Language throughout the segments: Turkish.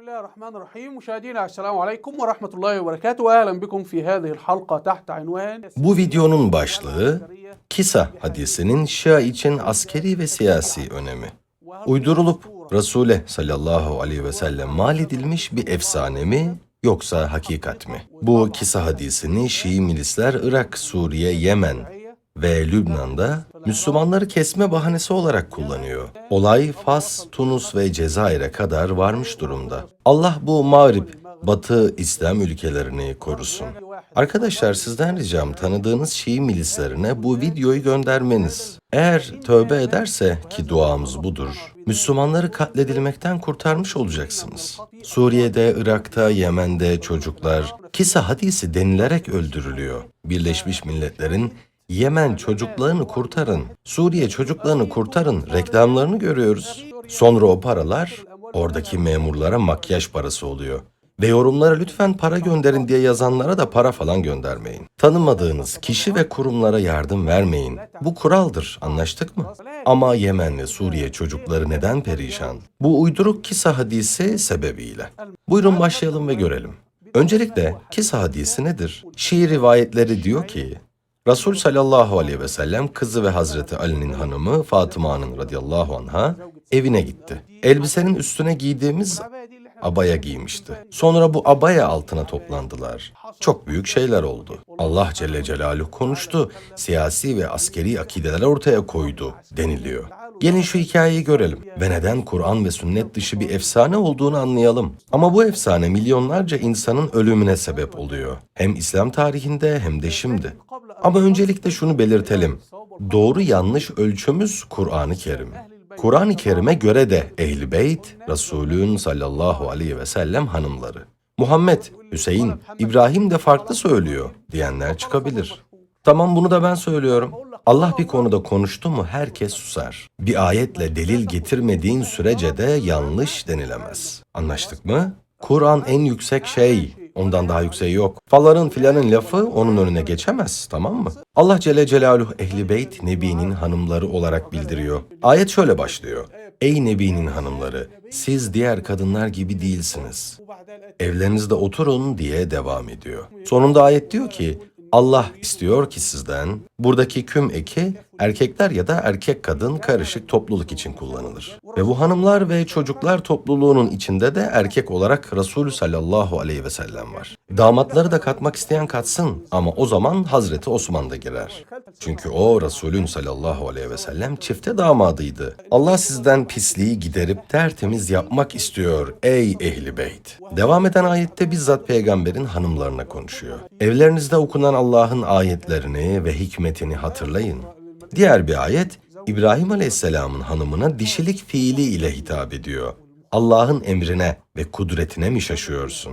بسم الله الرحمن الرحيم مشاهدينا السلام عليكم ورحمة الله وبركاته وأهلا بكم في هذه الحلقة تحت عنوان Bu videonun başlığı Kisa hadisinin Şia için askeri ve siyasi önemi. Uydurulup Resul'e sallallahu aleyhi ve sellem mal edilmiş bir efsane mi yoksa hakikat mi? Bu Kisa hadisini Şii milisler Irak, Suriye, Yemen ve Lübnan'da Müslümanları kesme bahanesi olarak kullanıyor. Olay Fas, Tunus ve Cezayir'e kadar varmış durumda. Allah bu mağrib, batı İslam ülkelerini korusun. Arkadaşlar sizden ricam tanıdığınız Şii milislerine bu videoyu göndermeniz. Eğer tövbe ederse ki duamız budur, Müslümanları katledilmekten kurtarmış olacaksınız. Suriye'de, Irak'ta, Yemen'de çocuklar Kisa hadisi denilerek öldürülüyor. Birleşmiş Milletler'in Yemen çocuklarını kurtarın, Suriye çocuklarını kurtarın reklamlarını görüyoruz. Sonra o paralar oradaki memurlara makyaj parası oluyor. Ve yorumlara lütfen para gönderin diye yazanlara da para falan göndermeyin. Tanımadığınız kişi ve kurumlara yardım vermeyin. Bu kuraldır, anlaştık mı? Ama Yemen ve Suriye çocukları neden perişan? Bu uyduruk kisa hadisi sebebiyle. Buyurun başlayalım ve görelim. Öncelikle kisa hadisi nedir? Şii rivayetleri diyor ki, Resul sallallahu aleyhi ve sellem kızı ve Hazreti Ali'nin hanımı Fatıma'nın radıyallahu anha evine gitti. Elbisenin üstüne giydiğimiz abaya giymişti. Sonra bu abaya altına toplandılar. Çok büyük şeyler oldu. Allah Celle Celaluhu konuştu. Siyasi ve askeri akideler ortaya koydu deniliyor. Gelin şu hikayeyi görelim ve neden Kur'an ve sünnet dışı bir efsane olduğunu anlayalım. Ama bu efsane milyonlarca insanın ölümüne sebep oluyor. Hem İslam tarihinde hem de şimdi. Ama öncelikle şunu belirtelim. Doğru yanlış ölçümüz Kur'an-ı Kerim. Kur'an-ı Kerim'e göre de Ehl-i Beyt, Resulün sallallahu aleyhi ve sellem hanımları. Muhammed, Hüseyin, İbrahim de farklı söylüyor diyenler çıkabilir. Tamam bunu da ben söylüyorum. Allah bir konuda konuştu mu herkes susar. Bir ayetle delil getirmediğin sürece de yanlış denilemez. Anlaştık mı? Kur'an en yüksek şey. Ondan daha yükseği yok. Faların filanın lafı onun önüne geçemez, tamam mı? Allah Celle Celaluhu Ehli Beyt Nebi'nin hanımları olarak bildiriyor. Ayet şöyle başlıyor. Ey Nebi'nin hanımları, siz diğer kadınlar gibi değilsiniz. Evlerinizde oturun diye devam ediyor. Sonunda ayet diyor ki, Allah istiyor ki sizden buradaki küm eki erkekler ya da erkek kadın karışık topluluk için kullanılır. Ve bu hanımlar ve çocuklar topluluğunun içinde de erkek olarak Resulü sallallahu aleyhi ve sellem var. Damatları da katmak isteyen katsın ama o zaman Hazreti Osman da girer. Çünkü o Resulün sallallahu aleyhi ve sellem çifte damadıydı. Allah sizden pisliği giderip tertemiz yapmak istiyor ey ehli beyt. Devam eden ayette bizzat peygamberin hanımlarına konuşuyor. Evlerinizde okunan Allah'ın ayetlerini ve hikmetini hatırlayın. Diğer bir ayet İbrahim Aleyhisselam'ın hanımına dişilik fiili ile hitap ediyor. Allah'ın emrine ve kudretine mi şaşıyorsun?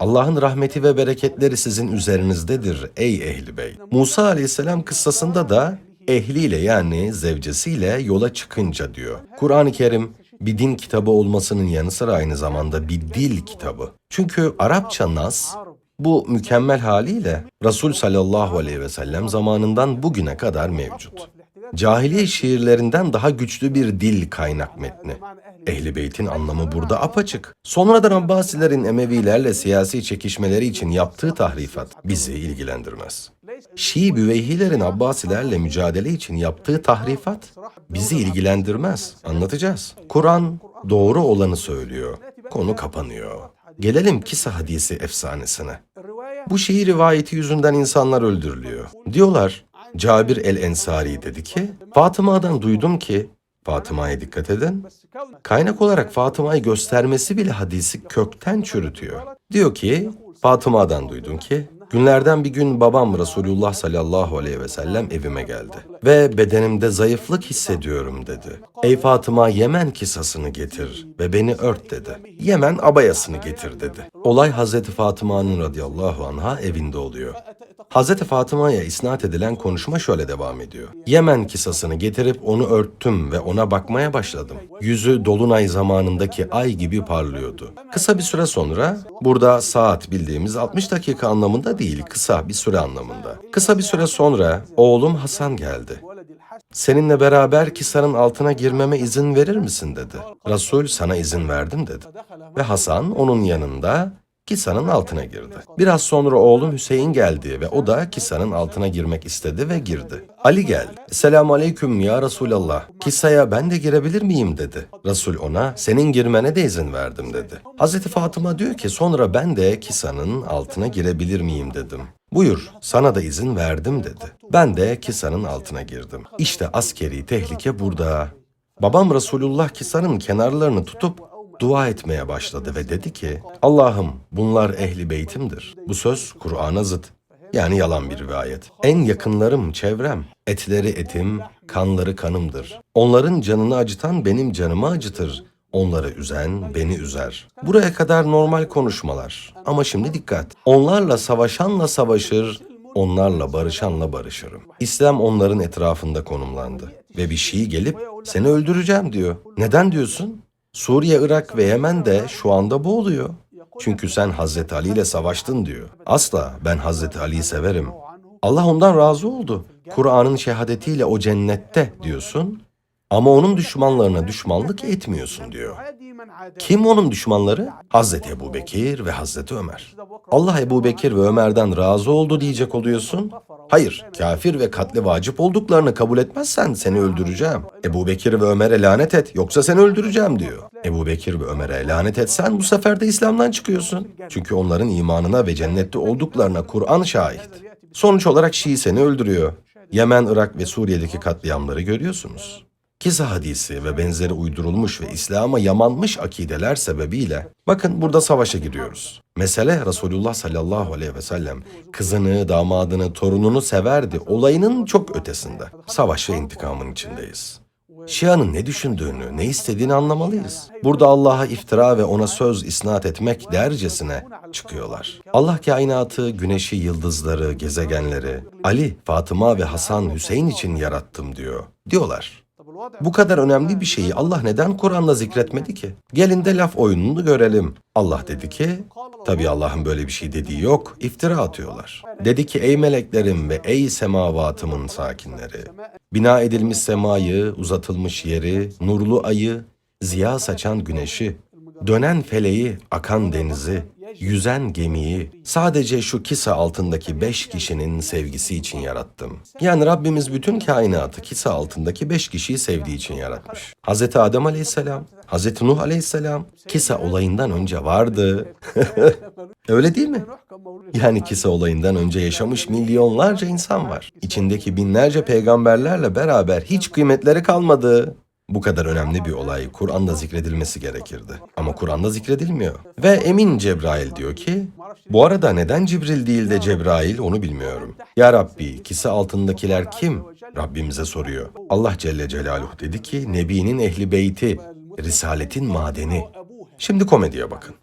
Allah'ın rahmeti ve bereketleri sizin üzerinizdedir ey ehli bey. Musa Aleyhisselam kıssasında da ehliyle yani zevcesiyle yola çıkınca diyor. Kur'an-ı Kerim bir din kitabı olmasının yanı sıra aynı zamanda bir dil kitabı. Çünkü Arapça nas bu mükemmel haliyle Resul sallallahu aleyhi ve sellem zamanından bugüne kadar mevcut. Cahiliye şiirlerinden daha güçlü bir dil kaynak metni. Ehli Beyt'in anlamı burada apaçık. Sonradan Abbasilerin Emevilerle siyasi çekişmeleri için yaptığı tahrifat bizi ilgilendirmez. Şii Büveyhilerin Abbasilerle mücadele için yaptığı tahrifat bizi ilgilendirmez. Anlatacağız. Kur'an doğru olanı söylüyor. Konu kapanıyor. Gelelim Kisa hadisi efsanesine. Bu Şii rivayeti yüzünden insanlar öldürülüyor. Diyorlar Cabir el-Ensari dedi ki Fatıma'dan duydum ki Fatıma'ya dikkat edin. Kaynak olarak Fatıma'yı göstermesi bile hadisi kökten çürütüyor. Diyor ki Fatıma'dan duydum ki Günlerden bir gün babam Resulullah sallallahu aleyhi ve sellem evime geldi. Ve bedenimde zayıflık hissediyorum dedi. Ey Fatıma Yemen kisasını getir ve beni ört dedi. Yemen abayasını getir dedi. Olay Hazreti Fatıma'nın radıyallahu anha evinde oluyor. Hazreti Fatıma'ya isnat edilen konuşma şöyle devam ediyor. Yemen kisasını getirip onu örttüm ve ona bakmaya başladım. Yüzü dolunay zamanındaki ay gibi parlıyordu. Kısa bir süre sonra, burada saat bildiğimiz 60 dakika anlamında değil, kısa bir süre anlamında. Kısa bir süre sonra oğlum Hasan geldi. Seninle beraber Kisa'nın altına girmeme izin verir misin dedi. Resul sana izin verdim dedi. Ve Hasan onun yanında Kisa'nın altına girdi. Biraz sonra oğlum Hüseyin geldi ve o da Kisa'nın altına girmek istedi ve girdi. Ali geldi. Selamun aleyküm ya Resulallah. Kisa'ya ben de girebilir miyim dedi. Resul ona senin girmene de izin verdim dedi. Hazreti Fatıma diyor ki sonra ben de Kisa'nın altına girebilir miyim dedim. Buyur sana da izin verdim dedi. Ben de Kisa'nın altına girdim. İşte askeri tehlike burada. Babam Resulullah Kisa'nın kenarlarını tutup dua etmeye başladı ve dedi ki Allah'ım bunlar ehli beytimdir. Bu söz Kur'an'a zıt. Yani yalan bir rivayet. En yakınlarım, çevrem. Etleri etim, kanları kanımdır. Onların canını acıtan benim canımı acıtır. Onları üzen beni üzer. Buraya kadar normal konuşmalar. Ama şimdi dikkat. Onlarla savaşanla savaşır, onlarla barışanla barışırım. İslam onların etrafında konumlandı. Ve bir Şii gelip seni öldüreceğim diyor. Neden diyorsun? Suriye, Irak ve Yemen de şu anda bu oluyor. Çünkü sen Hazreti Ali ile savaştın diyor. Asla ben Hazreti Ali'yi severim. Allah ondan razı oldu. Kur'an'ın şehadetiyle o cennette diyorsun. Ama onun düşmanlarına düşmanlık etmiyorsun diyor. Kim onun düşmanları? Hazreti Ebu Bekir ve Hazreti Ömer. Allah Ebu Bekir ve Ömer'den razı oldu diyecek oluyorsun. Hayır, kafir ve katli vacip olduklarını kabul etmezsen seni öldüreceğim. Ebu Bekir ve Ömer'e lanet et, yoksa seni öldüreceğim diyor. Ebu Bekir ve Ömer'e lanet etsen bu sefer de İslam'dan çıkıyorsun. Çünkü onların imanına ve cennette olduklarına Kur'an şahit. Sonuç olarak Şii seni öldürüyor. Yemen, Irak ve Suriye'deki katliamları görüyorsunuz. Kisa hadisi ve benzeri uydurulmuş ve İslam'a yamanmış akideler sebebiyle bakın burada savaşa giriyoruz. Mesele Resulullah sallallahu aleyhi ve sellem kızını, damadını, torununu severdi. Olayının çok ötesinde. Savaş ve intikamın içindeyiz. Şia'nın ne düşündüğünü, ne istediğini anlamalıyız. Burada Allah'a iftira ve ona söz isnat etmek dercesine çıkıyorlar. Allah kainatı, güneşi, yıldızları, gezegenleri, Ali, Fatıma ve Hasan, Hüseyin için yarattım diyor. Diyorlar. Bu kadar önemli bir şeyi Allah neden Kur'an'da zikretmedi ki? Gelin de laf oyununu görelim. Allah dedi ki, tabi Allah'ın böyle bir şey dediği yok, iftira atıyorlar. Dedi ki ey meleklerim ve ey semavatımın sakinleri. Bina edilmiş semayı, uzatılmış yeri, nurlu ayı, ziya saçan güneşi, dönen feleği, akan denizi, yüzen gemiyi sadece şu kisa altındaki beş kişinin sevgisi için yarattım. Yani Rabbimiz bütün kainatı kisa altındaki beş kişiyi sevdiği için yaratmış. Hz. Adem aleyhisselam, Hz. Nuh aleyhisselam kisa olayından önce vardı. Öyle değil mi? Yani kisa olayından önce yaşamış milyonlarca insan var. İçindeki binlerce peygamberlerle beraber hiç kıymetleri kalmadı. Bu kadar önemli bir olay Kur'an'da zikredilmesi gerekirdi. Ama Kur'an'da zikredilmiyor. Ve Emin Cebrail diyor ki, bu arada neden Cibril değil de Cebrail onu bilmiyorum. Ya Rabbi, kisi altındakiler kim? Rabbimize soruyor. Allah Celle Celaluhu dedi ki, Nebi'nin ehli beyti, Risaletin madeni. Şimdi komediye bakın.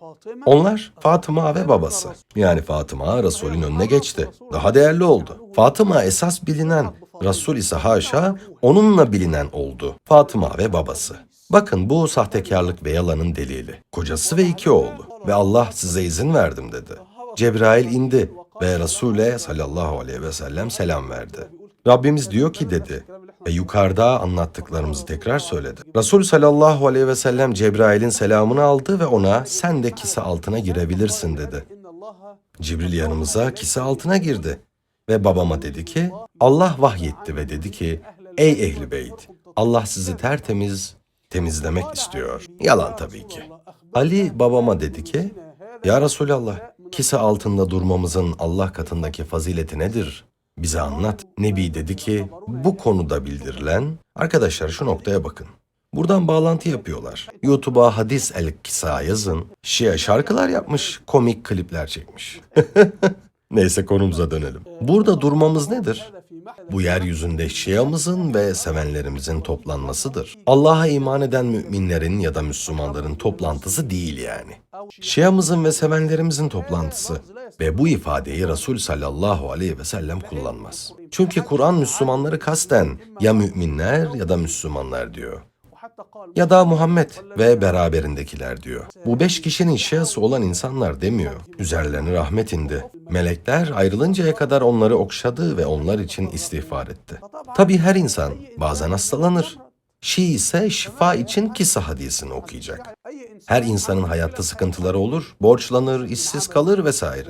Onlar Fatıma ve babası. Yani Fatıma Resul'ün önüne geçti. Daha değerli oldu. Fatıma esas bilinen, Resul ise haşa onunla bilinen oldu. Fatıma ve babası. Bakın bu sahtekarlık ve yalanın delili. Kocası ve iki oğlu. Ve Allah size izin verdim dedi. Cebrail indi ve Resul'e sallallahu aleyhi ve sellem selam verdi. Rabbimiz diyor ki dedi ve yukarıda anlattıklarımızı tekrar söyledi. Resul sallallahu aleyhi ve sellem Cebrail'in selamını aldı ve ona sen de kise altına girebilirsin dedi. Cibril yanımıza kise altına girdi ve babama dedi ki Allah vahyetti ve dedi ki ey ehli beyt Allah sizi tertemiz temizlemek istiyor. Yalan tabii ki. Ali babama dedi ki ya Resulallah kise altında durmamızın Allah katındaki fazileti nedir? Bize anlat. Nebi dedi ki bu konuda bildirilen arkadaşlar şu noktaya bakın. Buradan bağlantı yapıyorlar. YouTube'a Hadis El Kisa yazın. Şia şarkılar yapmış, komik klipler çekmiş. Neyse konumuza dönelim. Burada durmamız nedir? Bu yeryüzünde Şia'mızın ve sevenlerimizin toplanmasıdır. Allah'a iman eden müminlerin ya da Müslümanların toplantısı değil yani. Şia'mızın ve sevenlerimizin toplantısı ve bu ifadeyi Resul sallallahu aleyhi ve sellem kullanmaz. Çünkü Kur'an Müslümanları kasten ya müminler ya da Müslümanlar diyor. Ya da Muhammed ve beraberindekiler diyor. Bu beş kişinin şahısı olan insanlar demiyor. Üzerlerine rahmet indi. Melekler ayrılıncaya kadar onları okşadı ve onlar için istiğfar etti. Tabi her insan bazen hastalanır. Şii ise şifa için kisa hadisini okuyacak. Her insanın hayatta sıkıntıları olur, borçlanır, işsiz kalır vesaire.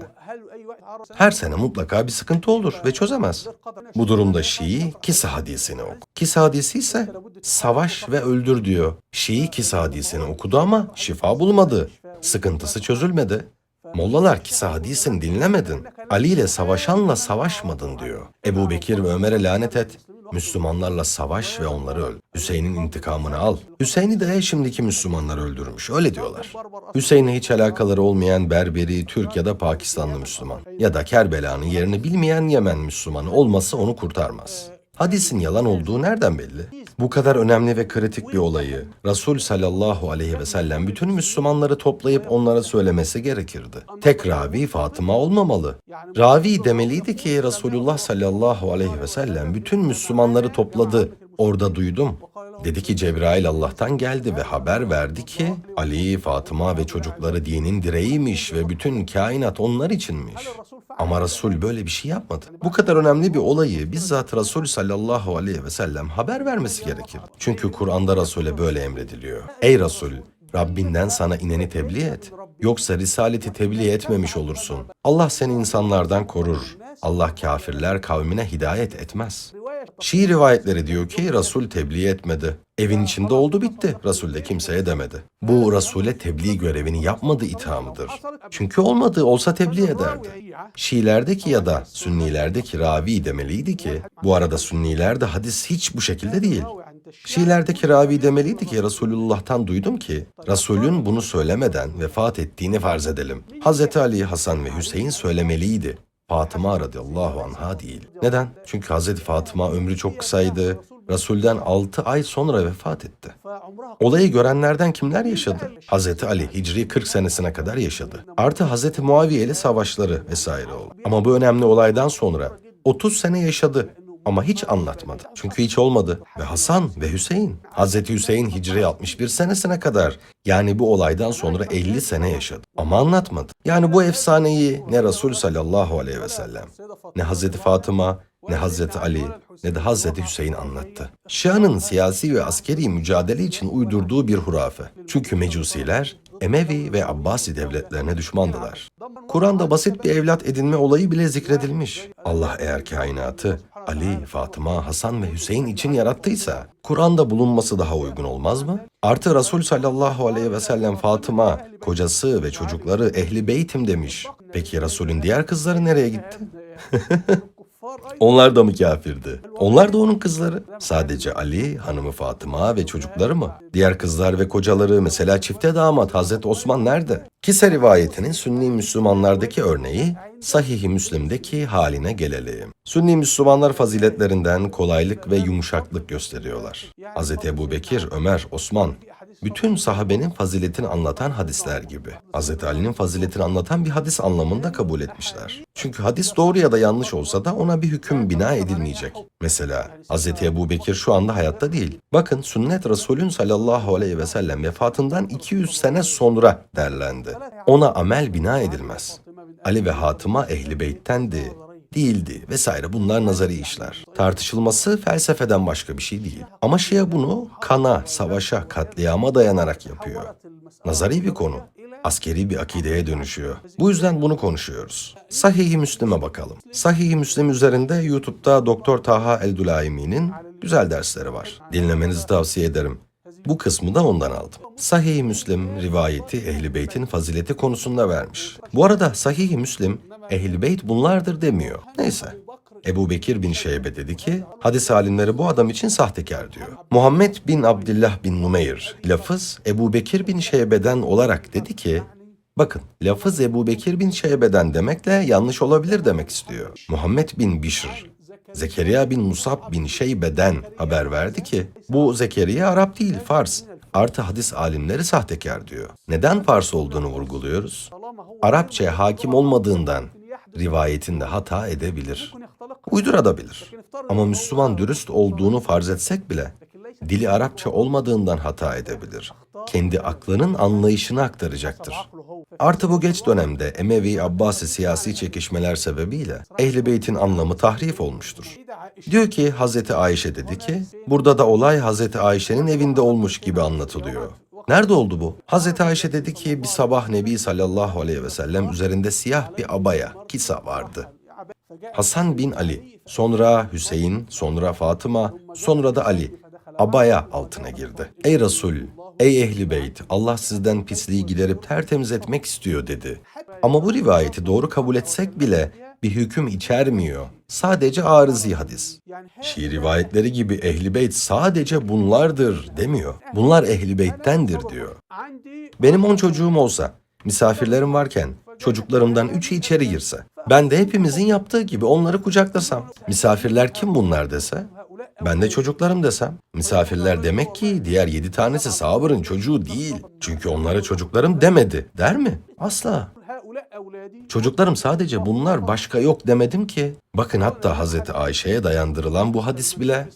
Her sene mutlaka bir sıkıntı olur ve çözemez. Bu durumda Şii kisa hadisini oku. Kisa hadisi ise savaş ve öldür diyor. Şii kisa hadisini okudu ama şifa bulmadı. Sıkıntısı çözülmedi. Mollalar kisa hadisini dinlemedin. Ali ile savaşanla savaşmadın diyor. Ebu Bekir ve Ömer'e lanet et. Müslümanlarla savaş ve onları öl. Hüseyin'in intikamını al. Hüseyin'i de şimdiki Müslümanlar öldürmüş. Öyle diyorlar. Hüseyin'le hiç alakaları olmayan Berberi, Türk ya da Pakistanlı Müslüman ya da Kerbela'nın yerini bilmeyen Yemen Müslümanı olması onu kurtarmaz. Hadisin yalan olduğu nereden belli? Bu kadar önemli ve kritik bir olayı Resul sallallahu aleyhi ve sellem bütün Müslümanları toplayıp onlara söylemesi gerekirdi. Tek ravi Fatıma olmamalı. Ravi demeliydi ki Resulullah sallallahu aleyhi ve sellem bütün Müslümanları topladı. Orada duydum. Dedi ki Cebrail Allah'tan geldi ve haber verdi ki Ali, Fatıma ve çocukları dinin direğiymiş ve bütün kainat onlar içinmiş. Ama Resul böyle bir şey yapmadı. Bu kadar önemli bir olayı bizzat Resul sallallahu aleyhi ve sellem haber vermesi gerekir. Çünkü Kur'an'da Resul'e böyle emrediliyor. Ey Resul, Rabbinden sana ineni tebliğ et. Yoksa risaleti tebliğ etmemiş olursun. Allah seni insanlardan korur. Allah kafirler kavmine hidayet etmez. Şii rivayetleri diyor ki Resul tebliğ etmedi. Evin içinde oldu bitti. Resul de kimseye demedi. Bu Resul'e tebliğ görevini yapmadı ithamıdır. Çünkü olmadı olsa tebliğ ederdi. Şiilerdeki ya da Sünnilerdeki ravi demeliydi ki bu arada Sünnilerde hadis hiç bu şekilde değil. Şiilerdeki ravi demeliydi ki Resulullah'tan duydum ki Resulün bunu söylemeden vefat ettiğini farz edelim. Hazreti Ali, Hasan ve Hüseyin söylemeliydi. Fatıma radıyallahu anha değil. Neden? Çünkü Hazreti Fatıma ömrü çok kısaydı. Resul'den 6 ay sonra vefat etti. Olayı görenlerden kimler yaşadı? Hazreti Ali Hicri 40 senesine kadar yaşadı. Artı Hazreti Muaviye ile savaşları vesaire oldu. Ama bu önemli olaydan sonra 30 sene yaşadı ama hiç anlatmadı. Çünkü hiç olmadı. Ve Hasan ve Hüseyin. Hazreti Hüseyin Hicri 61 senesine kadar yani bu olaydan sonra 50 sene yaşadı. Ama anlatmadı. Yani bu efsaneyi ne Resul sallallahu aleyhi ve sellem, ne Hazreti Fatıma, ne Hazreti Ali, ne de Hazreti Hüseyin anlattı. Şia'nın siyasi ve askeri mücadele için uydurduğu bir hurafe. Çünkü Mecusiler Emevi ve Abbasi devletlerine düşmandılar. Kur'an'da basit bir evlat edinme olayı bile zikredilmiş. Allah eğer kainatı Ali, Fatıma, Hasan ve Hüseyin için yarattıysa Kur'an'da bulunması daha uygun olmaz mı? Artı Resul sallallahu aleyhi ve sellem Fatıma, kocası ve çocukları ehli beytim demiş. Peki Resul'ün diğer kızları nereye gitti? Onlar da mı kafirdi? Onlar da onun kızları. Sadece Ali, hanımı Fatıma ve çocukları mı? Diğer kızlar ve kocaları mesela çifte damat Hazreti Osman nerede? Kise rivayetinin Sünni Müslümanlardaki örneği Sahih-i Müslim'deki haline gelelim. Sünni Müslümanlar faziletlerinden kolaylık ve yumuşaklık gösteriyorlar. Hz. Ebu Bekir, Ömer, Osman bütün sahabenin faziletini anlatan hadisler gibi. Hz. Ali'nin faziletini anlatan bir hadis anlamında kabul etmişler. Çünkü hadis doğru ya da yanlış olsa da ona bir hüküm bina edilmeyecek. Mesela Hz. Ebu Bekir şu anda hayatta değil. Bakın sünnet Resulün sallallahu aleyhi ve sellem vefatından 200 sene sonra derlendi. Ona amel bina edilmez. Ali ve Hatıma ehli beyttendi, değildi vesaire bunlar nazari işler. Tartışılması felsefeden başka bir şey değil. Ama Şia bunu kana, savaşa, katliama dayanarak yapıyor. Nazari bir konu. Askeri bir akideye dönüşüyor. Bu yüzden bunu konuşuyoruz. Sahih-i Müslim'e bakalım. Sahih-i Müslim üzerinde YouTube'da Doktor Taha Eldulaimi'nin güzel dersleri var. Dinlemenizi tavsiye ederim. Bu kısmı da ondan aldım. Sahih-i Müslim rivayeti Ehl-i Beyt'in fazileti konusunda vermiş. Bu arada Sahih-i Müslim Ehl-i Beyt bunlardır demiyor. Neyse. Ebu Bekir bin Şeybe dedi ki, hadis alimleri bu adam için sahtekar diyor. Muhammed bin Abdullah bin Numeyr, lafız Ebu Bekir bin Şeybe'den olarak dedi ki, bakın lafız Ebu Bekir bin Şeybe'den demekle yanlış olabilir demek istiyor. Muhammed bin Bişr, Zekeriya bin Musab bin Şeybe'den haber verdi ki, bu Zekeriya Arap değil Fars. Artı hadis alimleri sahtekar diyor. Neden Fars olduğunu vurguluyoruz? Arapça hakim olmadığından rivayetinde hata edebilir. Uydurabilir. Ama Müslüman dürüst olduğunu farz etsek bile dili Arapça olmadığından hata edebilir. Kendi aklının anlayışını aktaracaktır. Artı bu geç dönemde Emevi Abbasi siyasi çekişmeler sebebiyle Ehl-i Beyt'in anlamı tahrif olmuştur. Diyor ki Hazreti Ayşe dedi ki, burada da olay Hazreti Ayşe'nin evinde olmuş gibi anlatılıyor. Nerede oldu bu? Hazreti Ayşe dedi ki bir sabah Nebi sallallahu aleyhi ve sellem üzerinde siyah bir abaya, kisa vardı. Hasan bin Ali, sonra Hüseyin, sonra Fatıma, sonra da Ali abaya altına girdi. Ey Resul, ey ehli beyt, Allah sizden pisliği giderip tertemiz etmek istiyor dedi. Ama bu rivayeti doğru kabul etsek bile bir hüküm içermiyor. Sadece arızi hadis. Şii rivayetleri gibi ehli beyt sadece bunlardır demiyor. Bunlar ehli beyttendir diyor. Benim on çocuğum olsa, misafirlerim varken çocuklarımdan üçü içeri girse, ben de hepimizin yaptığı gibi onları kucaklasam, misafirler kim bunlar dese, ben de çocuklarım desem, misafirler demek ki diğer yedi tanesi Sabır'ın çocuğu değil. Çünkü onlara çocuklarım demedi, der mi? Asla. Çocuklarım sadece bunlar başka yok demedim ki. Bakın hatta Hazreti Ayşe'ye dayandırılan bu hadis bile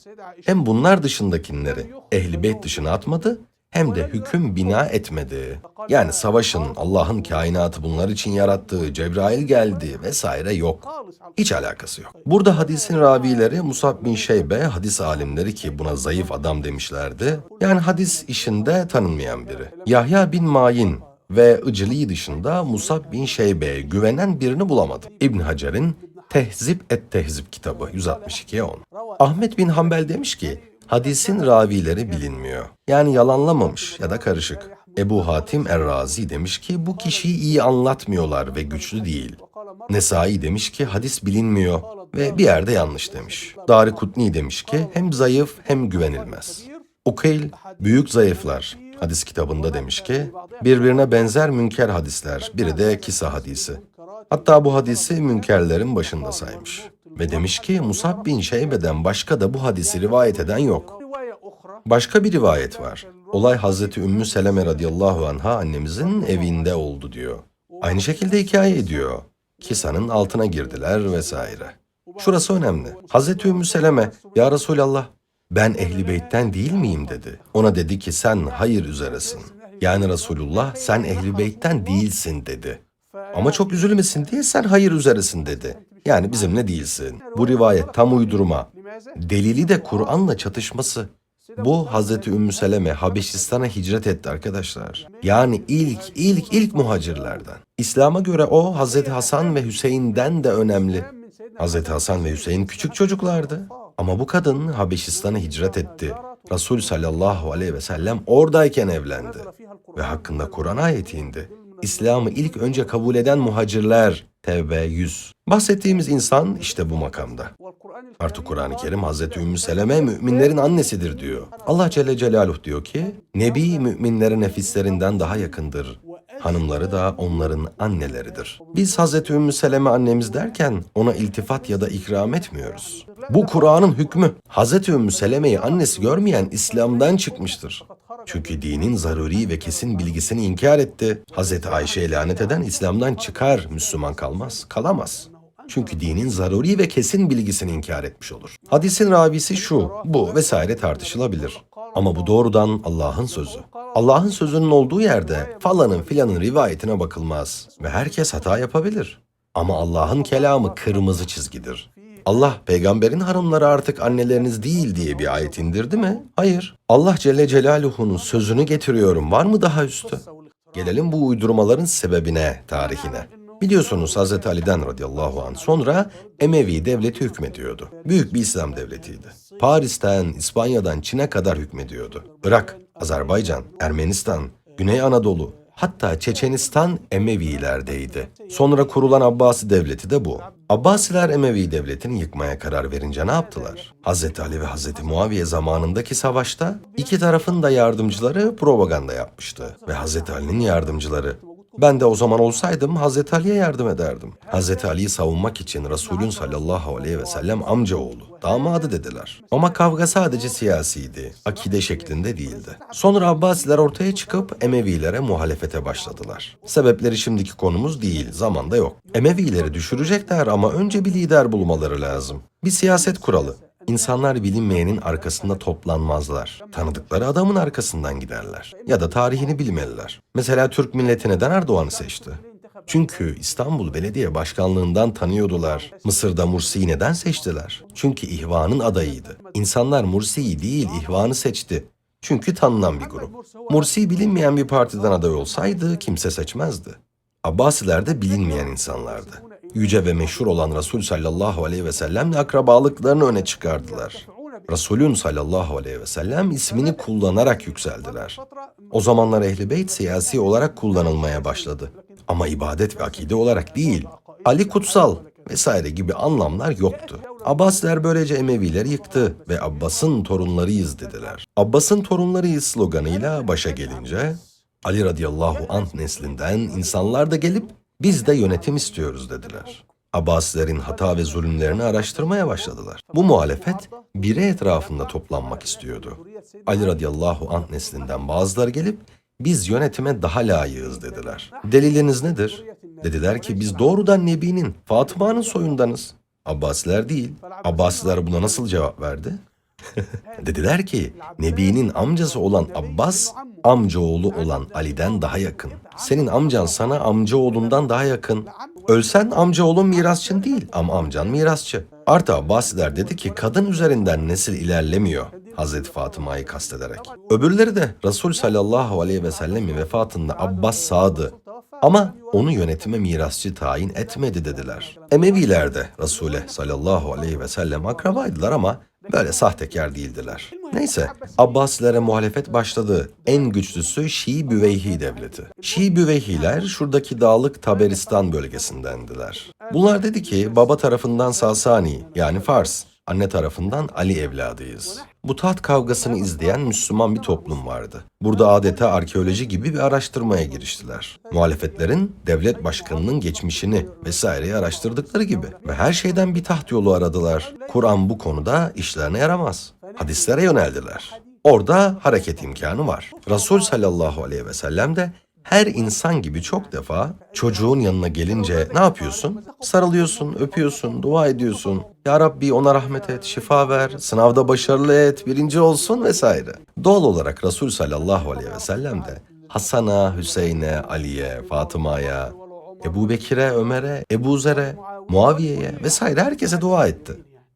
hem bunlar dışındakileri ehli beyt dışına atmadı hem de hüküm bina etmedi. Yani savaşın Allah'ın kainatı bunlar için yarattığı Cebrail geldi vesaire yok. Hiç alakası yok. Burada hadisin ravileri Musab bin Şeybe hadis alimleri ki buna zayıf adam demişlerdi. Yani hadis işinde tanınmayan biri. Yahya bin Mayin ve Icli dışında Musab bin Şeybe'ye güvenen birini bulamadım. İbn Hacer'in Tehzip et Tehzip kitabı 162'ye 10. Ahmet bin Hanbel demiş ki hadisin ravileri bilinmiyor. Yani yalanlamamış ya da karışık. Ebu Hatim Er-Razi demiş ki bu kişiyi iyi anlatmıyorlar ve güçlü değil. Nesai demiş ki hadis bilinmiyor ve bir yerde yanlış demiş. Dari Kutni demiş ki hem zayıf hem güvenilmez. Ukeyl büyük zayıflar hadis kitabında demiş ki birbirine benzer münker hadisler biri de kisa hadisi. Hatta bu hadisi münkerlerin başında saymış. Ve demiş ki Musab bin Şeybe'den başka da bu hadisi rivayet eden yok. Başka bir rivayet var. Olay Hazreti Ümmü Seleme radıyallahu anha annemizin evinde oldu diyor. Aynı şekilde hikaye ediyor. Kisanın altına girdiler vesaire. Şurası önemli. Hazreti Ümmü Seleme, Ya Resulallah ben ehli beytten değil miyim dedi. Ona dedi ki sen hayır üzeresin. Yani Resulullah sen ehli beytten değilsin dedi. Ama çok üzülmesin diye sen hayır üzeresin dedi. Yani bizimle değilsin. Bu rivayet tam uydurma. Delili de Kur'an'la çatışması. Bu Hazreti Ümmü Seleme Habeşistan'a hicret etti arkadaşlar. Yani ilk, ilk, ilk muhacirlerden. İslam'a göre o Hazreti Hasan ve Hüseyin'den de önemli. Hazreti Hasan ve Hüseyin küçük çocuklardı. Ama bu kadın Habeşistan'a hicret etti. Resul sallallahu aleyhi ve sellem oradayken evlendi. Ve hakkında Kur'an ayeti indi. İslam'ı ilk önce kabul eden muhacirler. Tevbe 100. Bahsettiğimiz insan işte bu makamda. Artık Kur'an-ı Kerim Hazreti Ümmü Seleme müminlerin annesidir diyor. Allah Celle Celaluhu diyor ki, Nebi müminlerin nefislerinden daha yakındır. Hanımları da onların anneleridir. Biz Hazreti Ümmü Seleme annemiz derken ona iltifat ya da ikram etmiyoruz. Bu Kur'an'ın hükmü. Hazreti Ümmü Seleme'yi annesi görmeyen İslam'dan çıkmıştır. Çünkü dinin zaruri ve kesin bilgisini inkar etti. Hazreti Ayşe'ye lanet eden İslam'dan çıkar, Müslüman kalmaz, kalamaz. Çünkü dinin zaruri ve kesin bilgisini inkar etmiş olur. Hadisin ravisi şu, bu vesaire tartışılabilir. Ama bu doğrudan Allah'ın sözü. Allah'ın sözünün olduğu yerde falanın filanın rivayetine bakılmaz ve herkes hata yapabilir. Ama Allah'ın kelamı kırmızı çizgidir. Allah peygamberin hanımları artık anneleriniz değil diye bir ayet indirdi mi? Hayır. Allah Celle Celaluhu'nun sözünü getiriyorum. Var mı daha üstü? Gelelim bu uydurmaların sebebine, tarihine. Biliyorsunuz Hz. Ali'den radıyallahu anh sonra Emevi devleti hükmediyordu. Büyük bir İslam devletiydi. Paris'ten, İspanya'dan Çin'e kadar hükmediyordu. Irak, Azerbaycan, Ermenistan, Güney Anadolu, hatta Çeçenistan Emevilerdeydi. Sonra kurulan Abbasi devleti de bu. Abbasiler Emevi devletini yıkmaya karar verince ne yaptılar? Hz. Ali ve Hz. Muaviye zamanındaki savaşta iki tarafın da yardımcıları propaganda yapmıştı. Ve Hz. Ali'nin yardımcıları ben de o zaman olsaydım Hazreti Ali'ye yardım ederdim. Hazreti Ali'yi savunmak için Resulün sallallahu aleyhi ve sellem amcaoğlu, damadı dediler. Ama kavga sadece siyasiydi, akide şeklinde değildi. Sonra Abbasiler ortaya çıkıp Emevilere muhalefete başladılar. Sebepleri şimdiki konumuz değil, zamanda yok. Emevileri düşürecekler ama önce bir lider bulmaları lazım. Bir siyaset kuralı. İnsanlar bilinmeyenin arkasında toplanmazlar. Tanıdıkları adamın arkasından giderler. Ya da tarihini bilmeliler. Mesela Türk milleti neden Erdoğan'ı seçti? Çünkü İstanbul Belediye Başkanlığından tanıyordular. Mısır'da Mursi'yi neden seçtiler? Çünkü İhvan'ın adayıydı. İnsanlar Mursi'yi değil İhvan'ı seçti. Çünkü tanınan bir grup. Mursi bilinmeyen bir partiden aday olsaydı kimse seçmezdi. Abbasiler de bilinmeyen insanlardı. Yüce ve meşhur olan Resul sallallahu aleyhi ve sellemle akrabalıklarını öne çıkardılar. Resulün sallallahu aleyhi ve sellem ismini kullanarak yükseldiler. O zamanlar Ehl-i Beyt siyasi olarak kullanılmaya başladı. Ama ibadet ve akide olarak değil. Ali kutsal vesaire gibi anlamlar yoktu. Abbasiler böylece Emevileri yıktı ve Abbas'ın torunlarıyız dediler. Abbas'ın torunlarıyız sloganıyla başa gelince Ali radıyallahu anh neslinden insanlar da gelip biz de yönetim istiyoruz dediler. Abbasilerin hata ve zulümlerini araştırmaya başladılar. Bu muhalefet biri etrafında toplanmak istiyordu. Ali radıyallahu anh neslinden bazıları gelip biz yönetime daha layığız dediler. Deliliniz nedir? Dediler ki biz doğrudan Nebi'nin, Fatıma'nın soyundanız. Abbasiler değil. Abbasiler buna nasıl cevap verdi? Dediler ki Nebi'nin amcası olan Abbas amcaoğlu olan Ali'den daha yakın. Senin amcan sana amcaoğlundan daha yakın. Ölsen amcaoğlun mirasçın değil ama amcan mirasçı. Artı Abbasiler dedi ki kadın üzerinden nesil ilerlemiyor. Hazreti Fatıma'yı kastederek. Öbürleri de Resul sallallahu aleyhi ve sellemin vefatında Abbas sağdı. Ama onu yönetime mirasçı tayin etmedi dediler. Emeviler de Resul'e sallallahu aleyhi ve sellem akrabaydılar ama böyle sahtekar değildiler. Neyse Abbasilere muhalefet başladı. En güçlüsü Şii Büveyhi devleti. Şii Büveyhiler şuradaki dağlık Taberistan bölgesindendiler. Bunlar dedi ki baba tarafından Sasani yani Fars, anne tarafından Ali evladıyız. Bu taht kavgasını izleyen Müslüman bir toplum vardı. Burada adeta arkeoloji gibi bir araştırmaya giriştiler. Muhalefetlerin devlet başkanının geçmişini vesaireyi araştırdıkları gibi. Ve her şeyden bir taht yolu aradılar. Kur'an bu konuda işlerine yaramaz. Hadislere yöneldiler. Orada hareket imkanı var. Resul sallallahu aleyhi ve sellem de her insan gibi çok defa çocuğun yanına gelince ne yapıyorsun? Sarılıyorsun, öpüyorsun, dua ediyorsun. Ya Rabbi ona rahmet et, şifa ver, sınavda başarılı et, birinci olsun vesaire. Doğal olarak Resul sallallahu aleyhi ve sellem de Hasan'a, Hüseyin'e, Ali'ye, Fatıma'ya, Ebu Bekir'e, Ömer'e, Ebu Zer'e, Muaviye'ye vesaire herkese dua etti.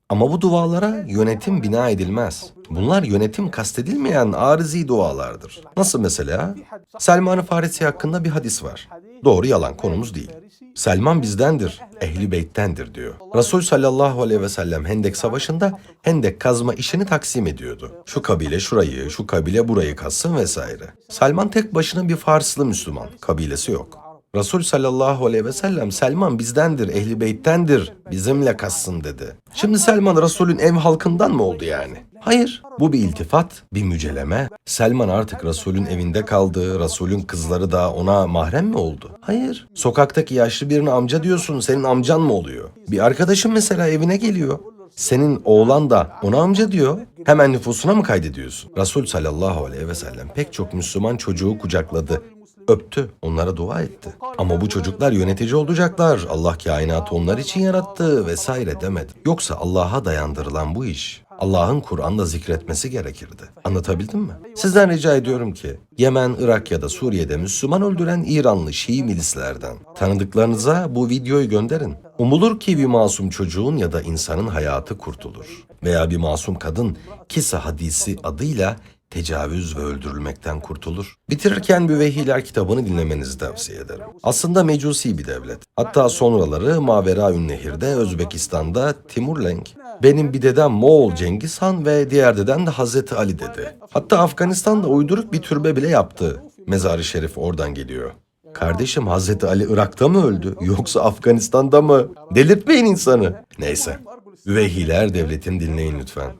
Ama bu dualara yönetim bina edilmez. Bunlar yönetim kastedilmeyen arizi dualardır. Nasıl mesela? Selman-ı Farisi hakkında bir hadis var. Doğru yalan konumuz değil. Selman bizdendir, ehli beyttendir diyor. Resul sallallahu aleyhi ve sellem Hendek Savaşı'nda Hendek kazma işini taksim ediyordu. Şu kabile şurayı, şu kabile burayı kazsın vesaire. Selman tek başına bir Farslı Müslüman, kabilesi yok. Resul sallallahu aleyhi ve sellem Selman bizdendir, ehli beyttendir, bizimle kassın dedi. Şimdi Selman Resulün ev halkından mı oldu yani? Hayır. Bu bir iltifat, bir müceleme. Selman artık Resulün evinde kaldı, Resulün kızları da ona mahrem mi oldu? Hayır. Sokaktaki yaşlı birine amca diyorsun, senin amcan mı oluyor? Bir arkadaşın mesela evine geliyor. Senin oğlan da ona amca diyor. Hemen nüfusuna mı kaydediyorsun? Resul sallallahu aleyhi ve sellem pek çok Müslüman çocuğu kucakladı öptü, onlara dua etti. Ama bu çocuklar yönetici olacaklar, Allah kainatı onlar için yarattı vesaire demedi. Yoksa Allah'a dayandırılan bu iş, Allah'ın Kur'an'da zikretmesi gerekirdi. Anlatabildim mi? Sizden rica ediyorum ki, Yemen, Irak ya da Suriye'de Müslüman öldüren İranlı Şii milislerden tanıdıklarınıza bu videoyu gönderin. Umulur ki bir masum çocuğun ya da insanın hayatı kurtulur. Veya bir masum kadın Kisa hadisi adıyla tecavüz ve öldürülmekten kurtulur. Bitirirken Büveyhiler kitabını dinlemenizi tavsiye ederim. Aslında mecusi bir devlet. Hatta sonraları Mavera Nehir'de Özbekistan'da Timurlenk, benim bir dedem Moğol Cengiz Han ve diğer dedem de Hazreti Ali dedi. Hatta Afganistan'da uyduruk bir türbe bile yaptı. Mezarı şerif oradan geliyor. Kardeşim Hazreti Ali Irak'ta mı öldü yoksa Afganistan'da mı? Delirtmeyin insanı. Neyse. Üveyhiler devletini dinleyin lütfen.